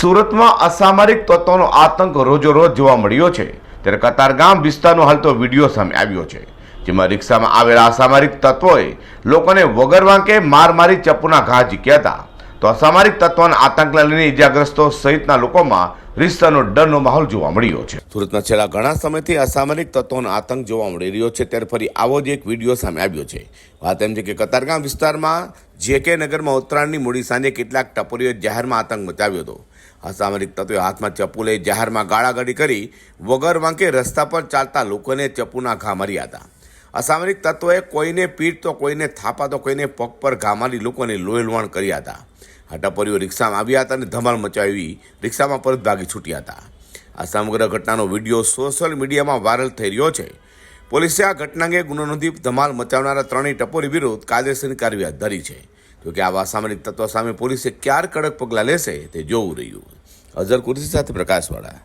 સુરતમાં અસામરિક તત્વોનો આતંક રોજોરોજ જોવા મળ્યો છે. ત્યારે કતારગામ વિસ્તારનો હાલતો વીડિયો સામે આવ્યો છે. જેમાં રિક્ષામાં આવેલા અસામરિક તત્વોએ લોકોને વગર વાંકે માર મારી ચપ્પુના ઘા ઝીક્યા હતા. તો અસામરિક તત્વોના આતંકને લઈને ઇજાગ્રસ્તો સહિતના લોકોમાં રિસ્તાનો ડરનો માહોલ જોવા મળ્યો છે. સુરતના છેલ્લા ઘણા સમયથી અસામરિક તત્વોનો આતંક જોવા મળી રહ્યો છે, ત્યારે ફરી આવો જ એક વીડિયો સામે આવ્યો છે. વાત એમ છે કે કતારગામ વિસ્તારમાં જે કે નગરમાં ઉત્તરાયણની મૂડી સાંજે કેટલાક ટપરીઓએ જાહેરમાં આતંક મચાવ્યો હતો. અસામરિક તત્વોએ હાથમાં ચપ્પુ લઈ જાહેરમાં ગાળાગાડી કરી વગર વાંકે રસ્તા પર ચાલતા લોકોને ચપ્પુના ઘા માર્યા હતા. અસામરિક તત્વોએ કોઈને પીઠ તો કોઈને થાપા તો કોઈને પગ પર ઘા મારી લોકોને લોહી લુહાણ કર્યા હતા. આ ટપરીઓ રિક્ષામાં આવ્યા હતા અને ધમાલ મચાવી રિક્ષામાં પરત ભાગી છૂટ્યા હતા. આ સમગ્ર ઘટનાનો વીડિયો સોશિયલ મીડિયામાં વાયરલ થઈ રહ્યો છે. પોલીસે આ ઘટના અંગે ગુનો નોંધી ધમાલ મચાવનારા ત્રણેય ટપોરી વિરુદ્ધ કાયદેસરની કાર્યવાહી ધરી છે. જોકે આવા અસામરિક તત્વો સામે પોલીસે ક્યાર કડક પગલાં લેશે તે જોવું રહ્યું. અઝર કુરેશી સાથે પ્રકાશવાળા.